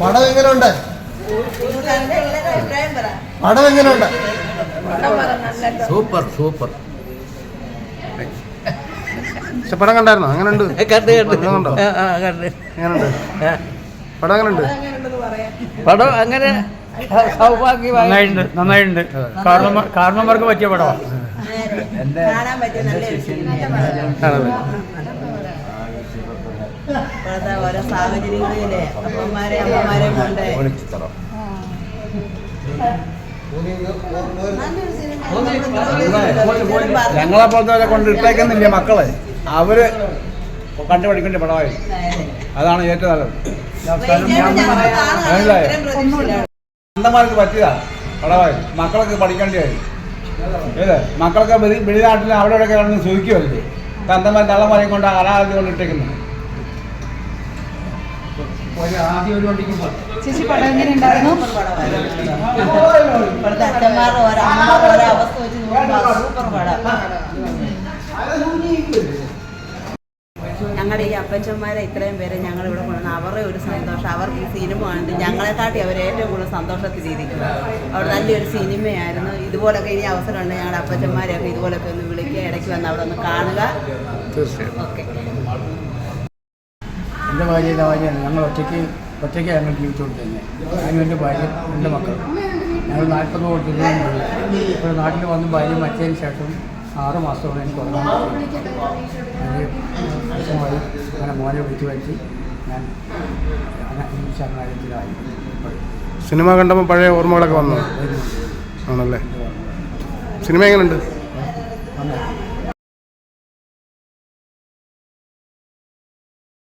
പടം എങ്ങനെയുണ്ട് പടം എങ്ങനെയുണ്ട് സൂപ്പർ സൂപ്പർ. പക്ഷെ പടം കണ്ടായിരുന്നോ? അങ്ങനെ ഉണ്ട് കണ്ട് പടം കണ്ടോ? ആ, ആ, കണ്ട്. എങ്ങനെയുണ്ട്. പടം എങ്ങനെയുണ്ട് പടം അങ്ങനെ നന്നായിട്ടുണ്ട് നന്നായിട്ടുണ്ട്. കാരണവന്മാർക്ക് പറ്റിയ പടമാണ് കാണാൻ പറ്റിയ നല്ലൊരു സിനിമയാണ് ആണല്ലേ ഇപ്പോഴത്തെ ഓരോ സാഹചര്യങ്ങളിലെ അപ്പന്മാരെ അമ്മമാരെ കൊണ്ട്. ഞങ്ങളെ പോലത്തെ കൊണ്ട് ഇട്ടേക്കുന്നില്ല മക്കളെ? അവർ കണ്ടുപിടിക്കേണ്ട പടമായി. അതാണ് ഏറ്റവും നല്ലത്. അന്തമാർക്ക് പറ്റിയതാ പടമായി. മക്കളൊക്കെ പഠിക്കേണ്ടിയായി ഏത്? മക്കളൊക്കെ വെളി വെളിനാട്ടിൽ അവിടെ ഇവിടെ കിടന്ന് സൂഹിക്കുമല്ലേ തന്തമാർ തള്ളമാരെയും കൊണ്ട് അനാഥ കൊണ്ട് ഇട്ടേക്കുന്നു. ആദ്യം ഒരു വണ്ടിക്ക് ചേച്ചി പടം എങ്ങനെ ഉണ്ടായിരുന്നു? ഇപ്പോഴത്തെ അച്ഛന്മാർ വെച്ച് നോക്കുമ്പോൾ സൂപ്പർ പടം. ഞങ്ങളുടെ ഈ അപ്പച്ചന്മാരെ ഇത്രയും പേരെ ഞങ്ങൾ ഇവിടെ കൊണ്ടുവന്ന അവരുടെ ഒരു സന്തോഷം. അവർക്ക് ഈ സിനിമ കണ്ട് ഞങ്ങളെക്കാട്ടി അവർ ഏറ്റവും കൂടുതൽ സന്തോഷത്തിലിരിക്കുക അവിടെ നല്ലൊരു സിനിമയായിരുന്നു ഇതുപോലൊക്കെ ഇനി അവസരം ഉണ്ട് ഞങ്ങളുടെ അപ്പച്ചന്മാരെയൊക്കെ ഇതുപോലൊക്കെ ഒന്ന് വിളിക്കുക ഇടയ്ക്ക് വന്ന് അവിടെ ഒന്ന് കാണുക. തീർച്ചയായും. ഓക്കെ. എന്റെ ഭാര്യ എന്റെ ഭാര്യയാണ് ഞങ്ങൾ ഒറ്റയ്ക്ക് ഒറ്റയ്ക്ക് ഞങ്ങൾ ജീവിച്ചുകൊണ്ടിരുന്നത്. ഞാനും എന്റെ ഭാര്യ എന്റെ മക്കളും. ഞങ്ങൾ നാൽപ്പത് കൊടുത്തിരുന്നു ഇപ്പോൾ നാട്ടിൽ വന്ന് ഭാര്യ മറ്റതിന് ശേഷം ആറ് മാസത്തോളം എനിക്ക് ഉറങ്ങാൻ വിഷമമായി അങ്ങനെ മോനെ വിളിച്ചു വരുത്തി ഞാൻ ശരണാലയത്തിലായി. സിനിമ കണ്ടപ്പോൾ പഴയ ഓർമ്മകളൊക്കെ വന്നു. ആണല്ലേ? സിനിമ എങ്ങനെയുണ്ട്